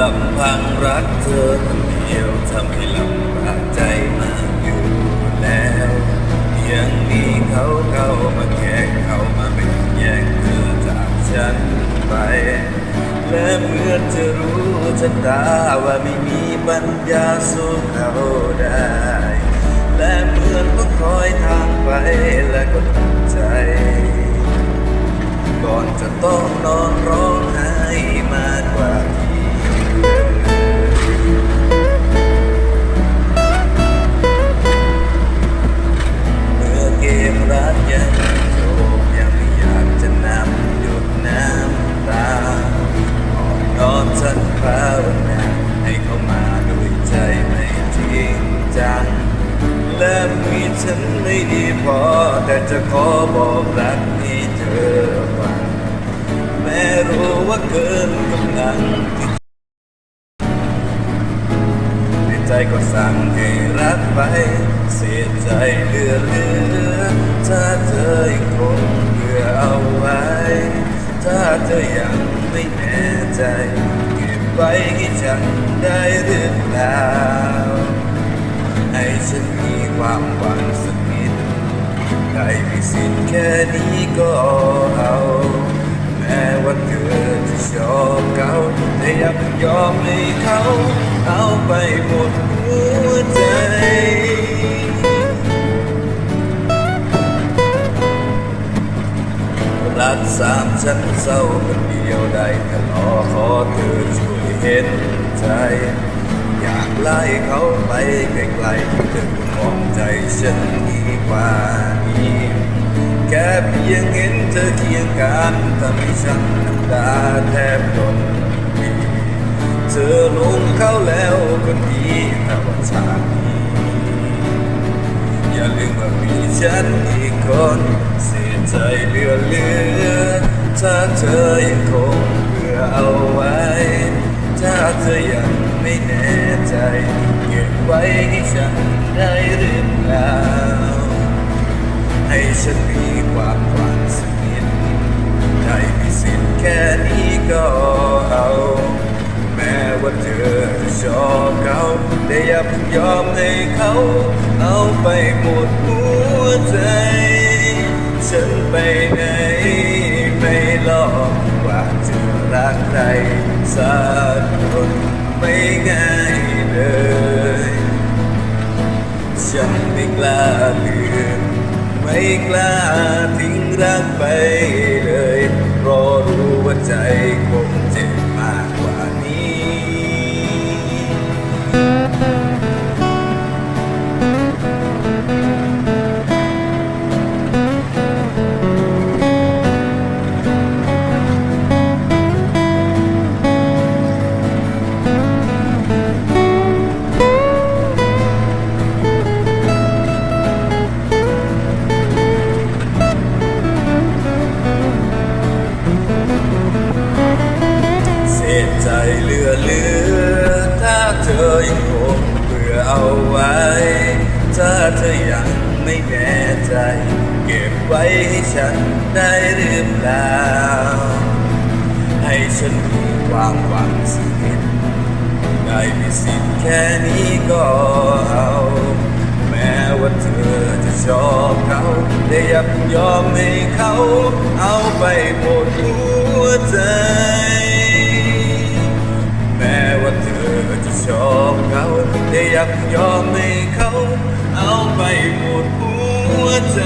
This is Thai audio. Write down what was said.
ลำพังรักเธอคนเดียวทำให้ลำบากใจมากอยู่แล้วยังมีเขาเข้ามาแข่งเข้ามาเป็นแย่งเธอจากฉันไป และเมื่อเธอรู้ชะตาว่าไม่มีปัญญาสู้เขาได้ และเมื่อต้องคอยทางไปและก็ตั้งใจก่อนจะต้องนอนร้องไห้มากกว่า อกนอนฉันภาวนาให้เขามาด้วยใจไม่จริงจังและมีฉันไม่ดีพอ แต่จะขอบอกรักให้เธอฟังแม้รู้ว่าเกินกำลังที่ในใจก็สั่งให้รักไป เสียใจเหลือเหลือถ้าเธอยังคงเบื่อเอาไว้ ถ้าเธอยังไม่แน่ใจ ไว้ให้ฉันได้หรือเปล่าให้ฉันมีความหวังสักนิดได้มีสิทธิ์แค่นี้ก็เอาักสามฉันเศร้าคนเดียวได้แต่รอขอเธอช่วยเห็นใจ อยากไล่เขาไปไกลๆถึงมองใจฉันดีกว่านี้แค่เพียงเห็นเธอเคียงกันทำให้ฉันน้ำตาแทบหล่นปีเธอลงเขาแล้วคนดีแต่ว่าชาตินี้ อย่าลืมว่ามีฉันอีกคนเสียใจเหลือเหลือ ถ้าเธอยังคงเบื่อเอาไว้ ถ้าเธอยังไม่แน่ใจเก็บไว้ให้ฉันได้หรือเปล่าให้ฉันมีความหวังสักนิดได้มีสิทธิ์แค่นี้ก็เอาแม้ว่าเธอจะชอบเขาแต่อย่าเพิ่งยอมให้เขา เอาไปหมดหัวใจ ฉันไปไหนไม่ลอกว่าจะรักใครสักคนไม่ง่ายเลย ฉันไม่กล้าลืมไม่กล้าทิ้งรักไปเลยเพราะรู้ว่าใจคง ใจเหลือเหลือ ถ้าเธอยังคงเบื่อเอาไว้ ถ้าเธอยังไม่แน่ใจ เก็บไว้ให้ฉันได้หรือเปล่า ให้ฉันมีความหวังสักนิดได้มีสิทธิ์แค่นี้ก็เอา แม้ว่าเธอจะชอบเขาแต่อย่าเพิ่งยอมให้เขาเอาไปหมดหัวใจ ชอบเขาแต่อยาเพิ่งยอมให้เขาเอาไปหมดหัวใจ